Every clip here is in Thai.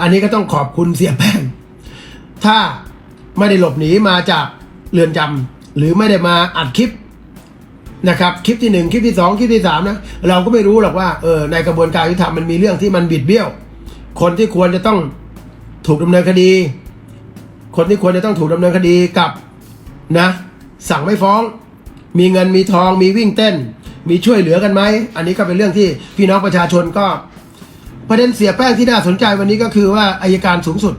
อันนี้ก็ต้องขอบคุณเสียแป้ง ถ้าไม่ได้หลบหนีมาจากเรือนจำหรือไม่ได้มาอัดคลิปนะครับคลิปที่หนึ่งคลิปที่สองคลิปที่สามนะเราก็ไม่รู้หรอกว่าเออในกระบวนการยุติธรรมมันมีเรื่องที่มันบิดเบี้ยว คนที่ควรจะต้องถูกดำเนินคดี คนที่ควรจะต้องถูกดำเนินคดีกับนะสั่งไม่ฟ้อง มีเงินมีทองมีวิ่งเต้น มีช่วยเหลือกันไหมอันนี้ก็เป็นเรื่องที่พี่น้องประชาชนก็ ประเด็นเสียแป้งที่น่าสนใจวันนี้ก็คือว่าอายการสูงสุด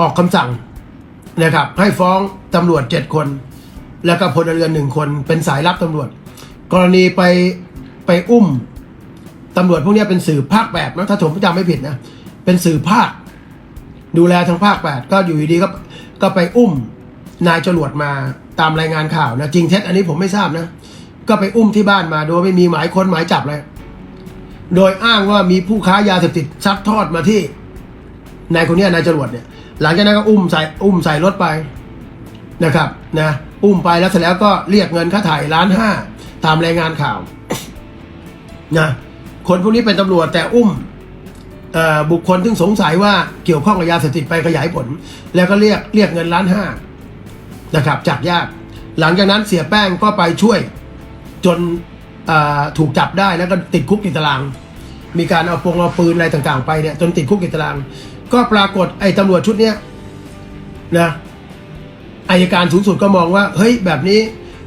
ออกคำสั่งนะครับ ให้ฟ้องตำรวจเจ็ดคน แล้วก็พลเรือนหนึ่งคนเป็นสายลับตำรวจ กรณีไปไปอุ้มตำรวจพวกนี้เป็นสื่อภาคแปดนะถ้าผมจำไม่ผิดนะเป็นสื่อภาค ดูแลทางภาคแปดก็อยู่ดีๆก็ก็ไปอุ้มนายจรวดมาตามรายงานข่าวนะจริงเท็จอันนี้ผมไม่ทราบนะ ก็ไปอุ้มที่บ้านมาโดยไม่มีหมายค้นหมายจับเลย โดยอ้างว่ามีผู้ค้ายาเสพติดซัดทอดมาที่นายคนนี้นายจรวดเนี่ย หลังจากนั้นก็อุ้มใส่อุ้มใส่รถไปนะครับนะอุ้มไปแล้วเสร็จแล้วก็เรียกเงินค่าถ่ายล้านห้าตามรายงานข่าวนะคนพวกนี้เป็นตำรวจแต่อุ้มบุคคลที่สงสัยว่าเกี่ยวข้องกับยาเสพติดไปขยายผล แล้วก็เรียกเรียกเงินล้านห้านะครับ จากญาติหลังจากนั้นเสียแป้งก็ไปช่วยจน ถูกจับได้แล้วก็ติดคุกติดตาราง มีการเอาปงเอาปืนอะไรต่างๆ ไปเนี่ยจนติดคุกติดตาราง ก็ปรากฏไอ้ตำรวจชุดเนี้ยนะอายการสูงสุดก็มองว่า เฮ้ยแบบนี้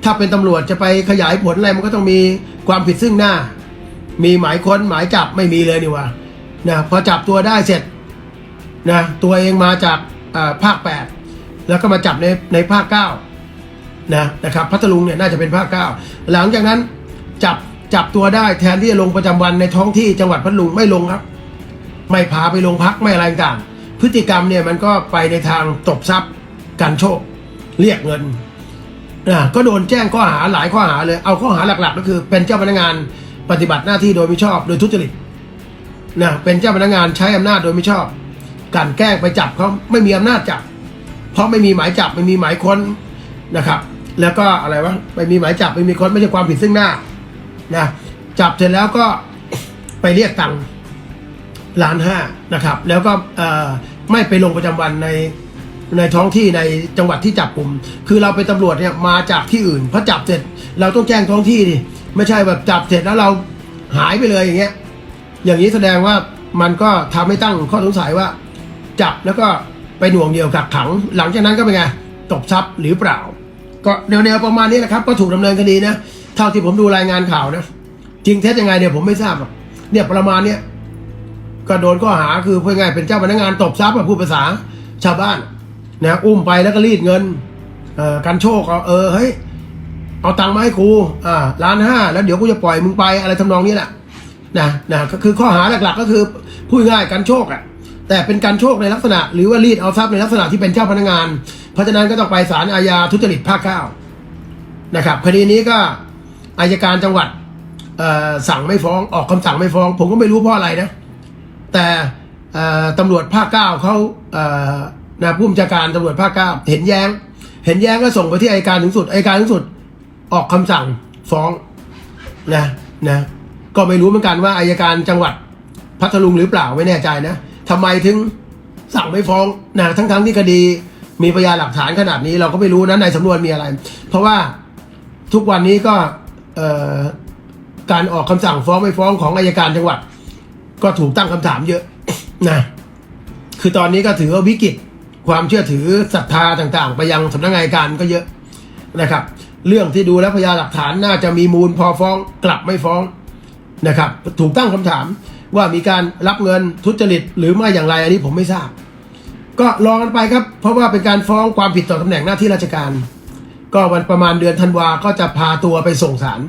ถ้าเป็นตำรวจจะไปขยายผลอะไรมันก็ต้องมีความผิดซึ่งหน้า มีหมายค้นหมายจับไม่มีเลยนี่ว่านะพอจับตัวได้เสร็จนะตัวเองมาจากอ่าภาคแปดแล้วก็มาจับในในภาคเก้านะนะครับพัทลุงเนี่ยน่าจะเป็นภาคเก้าหลังจากนั้น จับจับตัวได้แทนที่จะลงประจำวันในท้องที่จังหวัดพัทลุงไม่ลงครับ ไม่พาไปโรงพักไม่อะไรต่างพฤติกรรมเนี่ยมันก็ไปในทางตบทรัพย์การโชค เรียกเงินนะก็โดนแจ้งข้อหาหลายข้อหาเลยเอาข้อหาหลักๆ ก็คือ เป็นเจ้าพนักงานปฏิบัติหน้าที่โดยมิชอบโดยทุจริตนะเป็นเจ้าพนักงานใช้อำนาจโดยมิชอบกลันแกล้งไปจับเขาไม่มีอำนาจจับ เพราะไม่มีหมายจับไม่มีหมายค้นนะครับ แล้วก็อะไรวะไม่มีหมายจับไม่มีค้นไม่ใช่ความผิดซึ่งหน้า นะจับเสร็จแล้วก็ไปเรียกตังค์ล้านห้านะครับ แล้วก็ไม่ไปลงประจำวันในในท้องที่ในจังหวัดที่จับกลุ่ม คือเราเป็นตำรวจเนี่ยมาจากที่อื่นพอจับเสร็จเราต้องแจ้งท้องที่ดิไม่ใช่แบบจับเสร็จแล้วเราหายไปเลยอย่างเงี้ย อย่างนี้แสดงว่ามันก็ทำให้ตั้งข้อสงสัยว่า จับแล้วก็ไปหน่วงเหนี่ยวกักขัง หลังจากนั้นก็เป็นไงตบทรัพย์หรือเปล่า ก็แนวๆประมาณนี้แหละครับ ก็ถูกดำเนินคดีนะ เท่าที่ผมดูรายงานข่าวนะ จริงเท็จยังไงเนี่ยผมไม่ทราบหรอกเนี่ยประมาณเนี้ยก็โดนข้อหาคือเพื่อไงเป็นเจ้าพนักงานตบทรัพย์อะพูดภาษาชาวบ้านนะอุ้มไปแล้วก็รีดเงินกันโชคเอาเออเฮ้ยเอาตังค์มาให้กูอ่าล้านห้าแล้วเดี๋ยวกูจะปล่อยมึงไปอะไรทำนองนี้แหละนะนะก็คือข้อหาหลักๆ ก็คือพูดง่ายกันโชคอะแต่เป็นการโชคในลักษณะ หรือว่ารีดเอาทรัพย์ในลักษณะที่เป็นเจ้าพนักงาน เพราะฉะนั้นก็ต้องไปศาลอาญาทุจริตภาคเก้านะครับคดีนี้ก็ อายการจังหวัดสั่งไม่ฟ้องออกคำสั่งไม่ฟ้อง ผมก็ไม่รู้เพราะอะไรนะ แต่เอ่อตำรวจภาคเก้าเขานะผู้บัญชาการตำรวจภาคเก้าเห็นแย้ง เห็นแย้งก็ส่งไปที่อัยการสูงสุดอัยการสูงสุดออกคำสั่งฟ้องนะนะก็ไม่รู้เหมือนกันว่าอายการจังหวัดพัทลุงหรือเปล่าไม่แน่ใจนะทำไมถึงสั่งไม่ฟ้องนะทั้งๆทที่คดีมีพยานหลักฐานขนาดนี้เราก็ไม่รู้นะในสำนวนมีอะไร เพราะว่าทุกวันนี้ก็ การออกคำสั่งฟ้องไม่ฟ้องของอายการจังหวัด ก็ถูกตั้งคำถามเยอะนะคือตอนนี้ก็ถือว่าวิกฤตความเชื่อถือศรัทธาต่างๆ ไปยังสำนักงานอัยการก็เยอะนะครับ เรื่องที่ดูแล้วพยานหลักฐานน่าจะมีมูลพอฟ้องกลับไม่ฟ้องนะครับ ถูกตั้งคำถามว่ามีการรับเงินทุจริตหรือไม่อย่างไรอันนี้ผมไม่ทราบ ก็รอกันไปครับ เพราะว่าเป็นการฟ้องความผิดต่อตำแหน่งหน้าที่ราชการ ก็วันประมาณเดือนธันวาก็จะพาตัวไปส่งศาล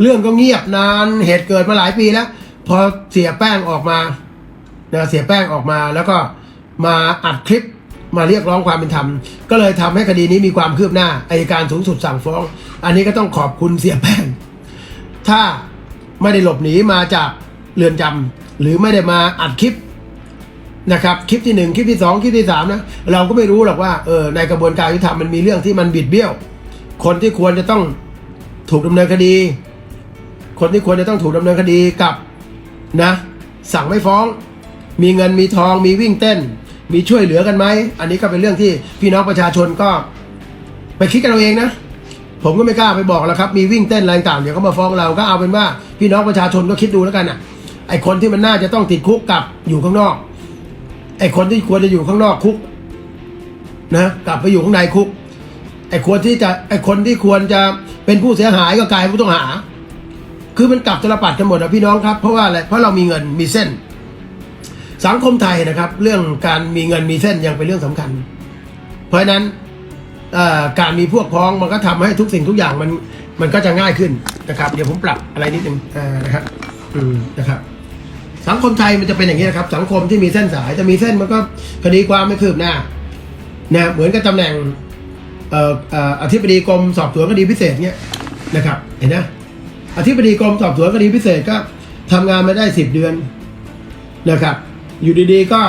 เรื่องก็เงียบนานเหตุเกิดมาหลายปีแล้ว พอเสียแป้งออกมานะเสียแป้งออกมาแล้วก็มาอัดคลิปมาเรียกร้องความเป็นธรรม ก็เลยทำให้คดีนี้มีความคืบหน้าอายการสูงสุดสั่งฟ้อง อันนี้ก็ต้องขอบคุณเสียแป้ง ถ้าไม่ได้หลบหนีมาจากเรือนจำหรือไม่ได้มาอัดคลิป นะครับคลิปที่หนึ่งคลิปที่สองคลิปที่สามนะเราก็ไม่รู้หรอกว่าเออในกระบวนการยุติธรรมมันมีเรื่องที่มันบิดเบี้ยว คนที่ควรจะต้องถูกดำเนินคดี คนที่ควรจะต้องถูกดำเนินคดีกับนะ สั่งไม่ฟ้อง มีเงินมีทองมีวิ่งเต้น มีช่วยเหลือกันไหมอันนี้ก็เป็นเรื่องที่พี่น้องประชาชนก็ ไปคิดกันเอาเองนะ ผมก็ไม่กล้าไปบอกแล้วครับ มีวิ่งเต้นอะไรต่างเดี๋ยวเขามาฟ้องเราก็เอาเป็นว่าพี่น้องประชาชนก็คิดดูแล้วกันอะไอคนที่มันน่าจะต้องติดคุกกับอยู่ข้างนอก ไอคนที่ควรจะอยู่ข้างนอกคุก นะกลับไปอยู่ข้างในคุก ไอควรที่จะไอคนที่ควรจะเป็นผู้เสียหายก็กลายเป็นผู้ต้องหา คือมันกลับตลปัดกันหมดอะพี่น้องครับเพราะว่าอะไรเพราะเรามีเงินมีเส้น สังคมไทยนะครับ เรื่องการมีเงินมีเส้นยังเป็นเรื่องสำคัญ เพราะฉะนั้นการมีพวกพ้องมันก็ทำให้ทุกสิ่งทุกอย่างมันมันก็จะง่ายขึ้นนะครับ เดี๋ยวผมปรับอะไรนิดนึงนะครับ อืมนะครับ สังคมไทยมันจะเป็นอย่างนี้นะครับ สังคมที่มีเส้นสายจะมีเส้นมันก็คดีความไม่คืบหน้านะเหมือนกับตำแหน่งเอ่ออธิบดีกรมสอบสวนคดีพิเศษเนี่ยนะครับ เห็นนะอธิบดีกรมสอบสวนคดีพิเศษก็ทำงานมาได้สิบเดือนนะครับ อยู่ดีๆก็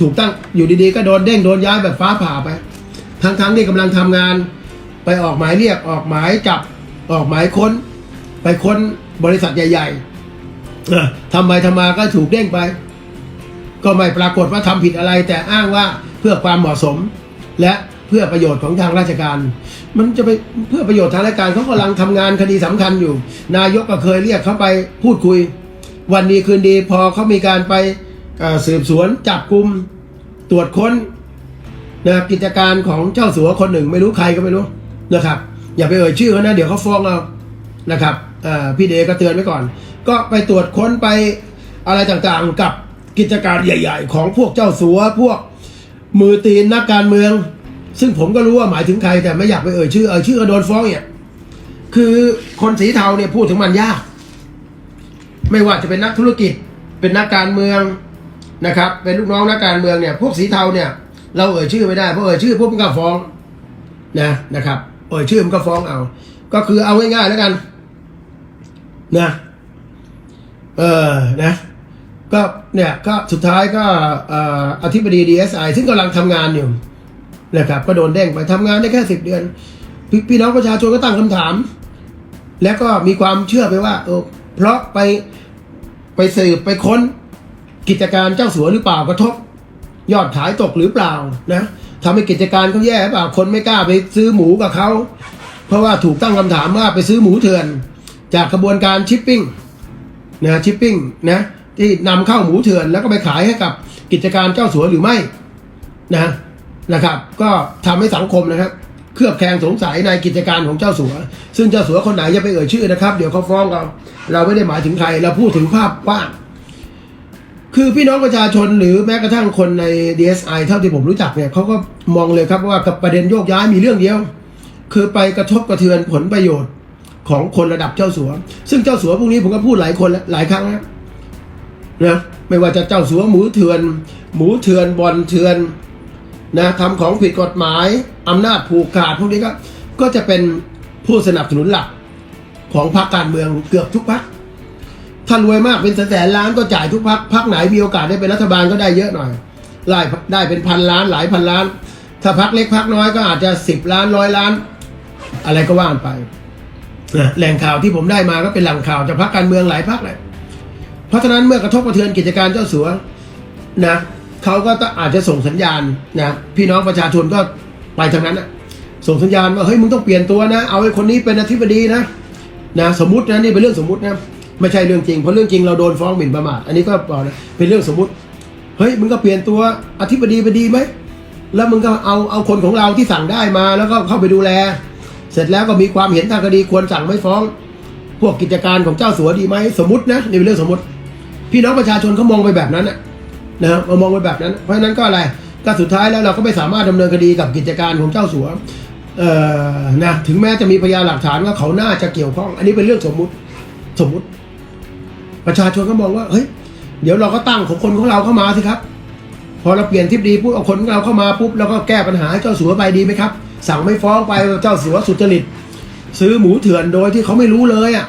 ถูกตั้งอยู่ดีๆก็โดนเด้งโดนย้ายแบบฟ้าผ่าไป ทั้งๆที่กำลังทำงานไปออกหมายเรียกออกหมายจับออกหมายค้น ไปค้นบริษัทใหญ่ ๆ ทำไปทำมาก็ถูกเด้งไป ก็ไม่ปรากฏว่าทำผิดอะไร แต่อ้างว่าเพื่อความเหมาะสม และเพื่อประโยชน์ของทางราชการ มันจะไปเพื่อประโยชน์ทางราชการเขากำลังทำงานคดีสำคัญอยู่ นายกก็เคยเรียกเขาไปพูดคุย วันดีคืนดีพอเขามีการไปสืบสวนจับกลุ่มตรวจค้นนะกิจการของเจ้าสัวคนหนึ่งไม่รู้ใครก็ไม่รู้นะครับ อย่าไปเอ่ยชื่อเขานะเดี๋ยวเขาฟ้องเอานะครับพี่เดก็เตือนไว้ก่อน ก็ไปตรวจค้นไปอะไรต่างๆ กับกิจการใหญ่ ๆ ของพวกเจ้าสัวพวกมือตีนนักการเมือง ซึ่งผมก็รู้ว่าหมายถึงใครแต่ไม่อยากไปเอ่ยชื่อเอ่ยชื่อก็โดนฟ้องเนี่ยคือคนสีเทาเนี่ยพูดถึงมันยาก ไม่ว่าจะเป็นนักธุรกิจเป็นนักการเมืองนะครับ เป็นลูกน้องนักการเมืองเนี่ย พวกสีเทาเนี่ย เราเอ่ยชื่อไม่ได้เพราะเอ่ยชื่อพวกมันก็ฟ้องนะนะครับ เอ่ยชื่อมันก็ฟ้องเอา ก็คือเอาง่ายๆแล้วกัน นะ เออนะก็เนี่ยก็สุดท้ายก็ออธิบดี DSI ซึ่งกำลังทำงานอยู่นะครับก็โดนเด้งไปทำงานได้แค่สิบเดือนพพี่น้องประชาชนก็ตั้งคำถาม แล้วก็มีความเชื่อไปว่าเออเพราะไปไปสืบไปค้นกิจการเจ้าสัวหรือเปล่ากระทบ ยอดขายตกหรือเปล่านะทำให้กิจการเขาแย่เปล่าคนไม่กล้าไปซื้อหมูกับเขาเพราะว่าถูกตั้งคำถามว่าไปซื้อหมูเถื่อน จากกระบวนการชิปปิ้ง นะชิปปิ้งนะที่นำเข้าหมูเถื่อนแล้วก็ไปขายให้กับกิจการเจ้าสัวหรือไม่นะนะครับ ก็ทำให้สังคมนะครับ เคลือบแคลงสงสัยในกิจการของเจ้าสัว ซึ่งเจ้าสัวคนไหนจะไปเอ่ยชื่อนะครับ เดี๋ยวเขาฟ้องเรา เราไม่ได้หมายถึงใคร เราพูดถึงภาพกว้างคือพี่น้องประชาชนหรือแม้กระทั่งคนใน DSI เท่าที่ผมรู้จักเนี่ยเขาก็มองเลยครับว่ากับประเด็นโยกย้ายมีเรื่องเดียว คือไปกระทบกระเทือนผลประโยชน์ ของคนระดับเจ้าสัว ซึ่งเจ้าสัวพวกนี้ผมก็พูดหลายคนแล้วหลายครั้งแล้วนะไม่ว่าจะเจ้าสัวหมูเถื่อน หมูเถื่อนบอลเถื่อนนะทำของผิดกฎหมายอำนาจผูกขาดพวกนี้ก็ก็จะเป็นผู้สนับสนุนหลักของพรรคการเมืองเกือบทุกพรรคถ้ารวยมากเป็นแสนล้านก็จ่ายทุกพักพักไหนมีโอกาสได้เป็นรัฐบาลก็ได้เยอะหน่อยได้ได้เป็นพันล้านหลายพันล้าน ถ้าพักเล็กพักน้อยก็อาจจะสิบล้านร้อยล้าน อะไรก็ว่านไป นะแหล่งข่าวที่ผมได้มาก็เป็นแหล่งข่าวจากพักการเมืองหลายพักเลยเพราะฉะนั้นเมื่อกระทบกระเทือนกิจการเจ้าสัวนะเขาก็องอาจจะส่งสัญญาณนะพี่น้องประชาชนก็ไปทางนั้นนะส่งสัญญาณว่าเฮ้ยมึงต้องเปลี่ยนตัวนะ เอาไอ้คนนี้เป็นอธิบดีนะนะสมมตินะนี่เป็นเรื่องสมมตินะไม่ใช่เรื่องจริงเพราะเรื่องจริงเราโดนฟ้องหมิ่นประมาทอันนี้ก็บอกนะเป็นเรื่องสมมติเฮ้ยมึงก็เปลี่ยนตัวอธิบดีไปดีไหมแล้วมึงก็เอาเอาคนของเราที่สั่งได้มาแล้วก็เข้าไปดูแล เสร็จแล้วก็มีความเห็นทางคดีควรสั่งไม่ฟ้อง พวกกิจการของเจ้าสัวดีไหมสมมตินะนี่เป็นเรื่องสมมติ พี่น้องประชาชนเขามองไปแบบนั้นนะนะมามองไปแบบนั้น เพราะฉะนั้นก็อะไรก็สุดท้ายแล้วเราก็ไม่สามารถดำเนินคดีกับกิจการของเจ้าสัวเอ่อนะถึงแม้จะมีพยานหลักฐานว่าเขาน่าจะเกี่ยวข้อง อันนี้เป็นเรื่องสมมุติสมมุติ ประชาชนก็มองว่าเฮ้ยเดี๋ยวเราก็ตั้งของคนของเราเข้ามาสิครับ พอเราเปลี่ยนทิศดีปุ๊บเอาคนของเราเข้ามาปุ๊บแล้วก็แก้ปัญหาให้เจ้าสัวไปดีไหมครับ สั่งไม่ฟ้องไปเจ้าสัวสุจริต ซื้อหมูเถื่อนโดยที่เขาไม่รู้เลยอะ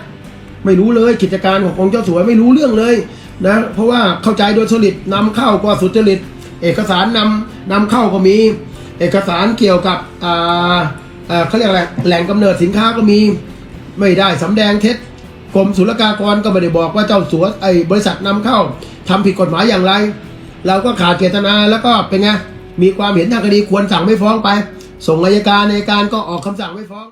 ไม่รู้เลยกิจการขององเจ้าสัวไม่รู้เรื่องเลยนะเพราะว่าเข้าใจโดยสลิดนำเข้าก็สุจริต เอกสารนำนำเข้าก็มี เอกสารเกี่ยวกับอ่าอ่าเขาเรียกอะไรแหล่งกำเนิดสินค้าก็มีไม่ได้สำแดงเท็จกรมศุลกากรก็ไม่ได้บอกว่าเจ้าสัวไอ้บริษัทนำเข้าทำผิดกฎหมายอย่างไร เราก็ขาดเจตนาแล้วก็เป็นไงมีความเห็นทางคดีควรสั่งไม่ฟ้องไป ส่งอายการในการก็ออกคำสั่งไม่ฟ้อง